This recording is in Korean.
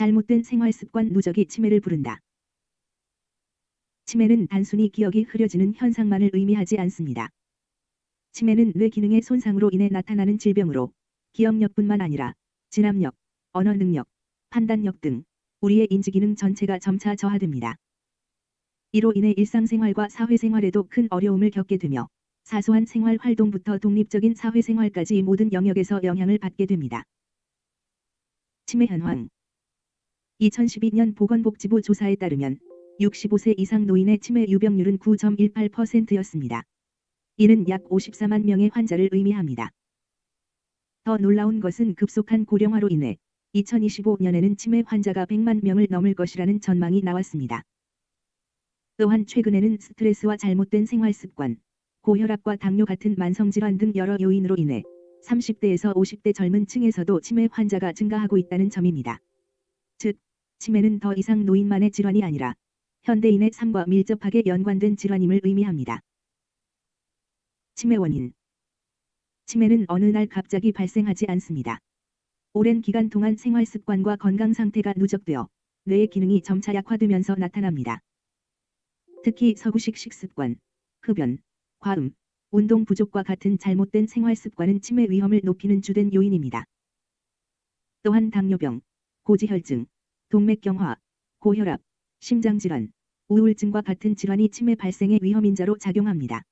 잘못된 생활 습관 누적이 치매를 부른다. 치매는 단순히 기억이 흐려지는 현상만을 의미하지 않습니다. 치매는 뇌 기능의 손상으로 인해 나타나는 질병으로 기억력뿐만 아니라 진압력, 언어 능력, 판단력 등 우리의 인지 기능 전체가 점차 저하됩니다. 이로 인해 일상생활과 사회생활에도 큰 어려움을 겪게 되며 사소한 생활 활동부터 독립적인 사회생활까지 모든 영역에서 영향을 받게 됩니다. 치매 현황 2012년 보건복지부 조사에 따르면 65세 이상 노인의 치매 유병률은 9.18%였습니다. 이는 약 54만 명의 환자를 의미합니다. 더 놀라운 것은 급속한 고령화로 인해 2025년에는 치매 환자가 100만 명을 넘을 것이라는 전망이 나왔습니다. 또한 최근에는 스트레스와 잘못된 생활 습관, 고혈압과 당뇨 같은 만성질환 등 여러 요인으로 인해 30대에서 50대 젊은 층에서도 치매 환자가 증가하고 있다는 점입니다. 즉, 치매는 더 이상 노인만의 질환이 아니라 현대인의 삶과 밀접하게 연관된 질환임을 의미합니다. 치매 원인 치매는 어느 날 갑자기 발생하지 않습니다. 오랜 기간 동안 생활 습관과 건강 상태가 누적되어 뇌의 기능이 점차 약화되면서 나타납니다. 특히 서구식 식습관, 흡연, 과음, 운동 부족과 같은 잘못된 생활 습관은 치매 위험을 높이는 주된 요인입니다. 또한 당뇨병, 고지혈증, 동맥경화, 고혈압, 심장질환, 우울증과 같은 질환이 치매 발생의 위험 인자로 작용합니다.